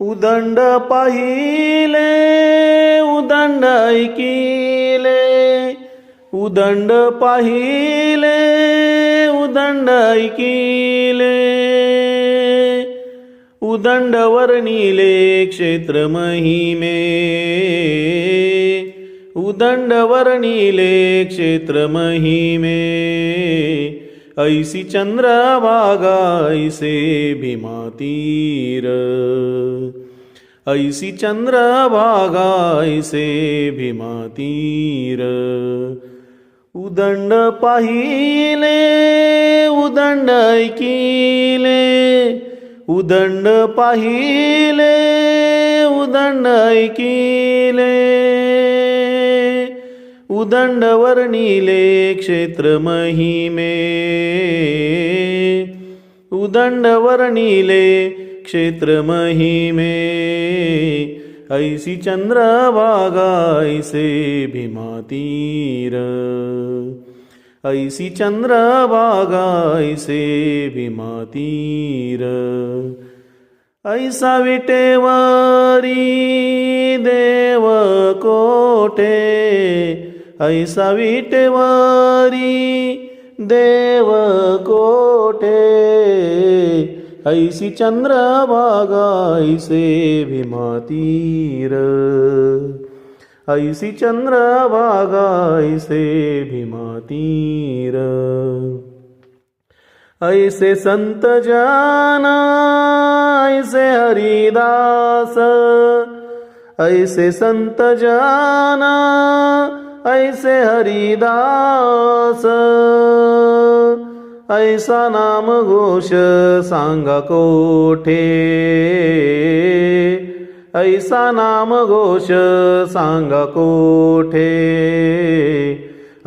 उदंड पाहिले उदंड ऐकिले. उदंड पाहिले उदंड ऐकिले. उदंड वर्णिले क्षेत्र महिमे. उदंड वर्णिले क्षेत्र महिमे. ऐसी चंद्रभागा ऐसे भीमातीर ऐसी चंद्रभागा ऐसे भीमातीर उदंड पाहिले उदंड ऐकिले। उदंड पाहिले उदंड ऐकिले। उदंड वर्णिले क्षेत्र महिमे. उदंड वर्णिले क्षेत्र महिमे. ऐसी चंद्रभागा ऐसे भीमातीर ऐसी चंद्रभागा ऐसे भीमातीर ऐसा विटेवारी देव कोटे ऐसा विटेवारी देव कोठे? ऐसी चंद्रभागा ऐसे भीमातीर ऐसी चंद्रभागा ऐसे भीमातीर ऐसे संत जाना ऐसे हरिदास। ऐसे संत जाना ऐसे हरिदास ऐसा नाम घोष सांगा कोठे? ऐसा नाम घोष सांगा कोठे?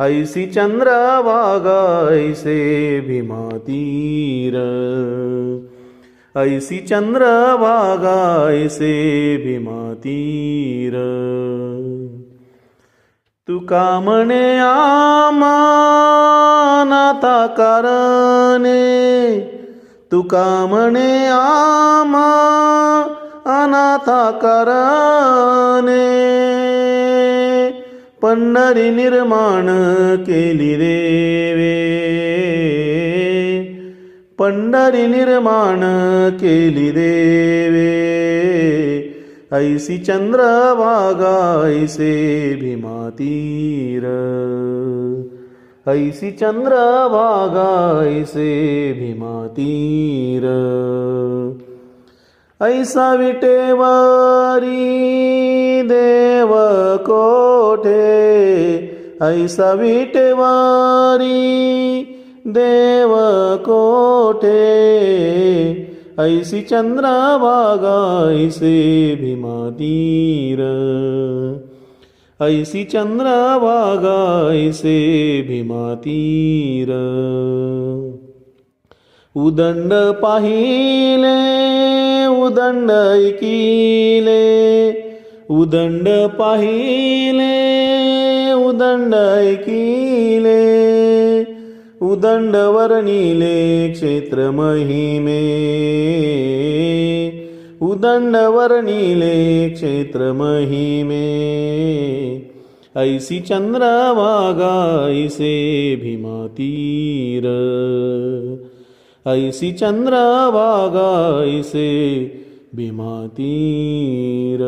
ऐसी चंद्रभागा ऐसे भीमातीर ऐसी चंद्रभागा ऐसे भीमातीर तुका म्हणे आमानाता कारणे. तुका म्हणे आमा अनाथा कारणे. पंढरी निर्माण केली देवे. पंढरी निर्माण केली देवे. ऐसी चंद्रभागा ऐसे भीमातीर ऐसी चंद्रभागा ऐसे भीमातीर ऐसा विटेवारी देव कोठे ऐसा विटेवारी देव कोठे। ऐसी चंद्रभागा ऐसे भीमातीर ऐसी चंद्रभागा ऐसे भीमातीर उदंड पाहिले उदंड ऐकिले। उदंड पाहिले उदंड ऐकिले। उदंड वर्णिले क्षेत्र महिमे उदंड वर्णिले क्षेत्र महिमे ऐसी चंद्रभागा ऐसे भीमातीर ऐसी चंद्रभागा ऐसे भीमातीर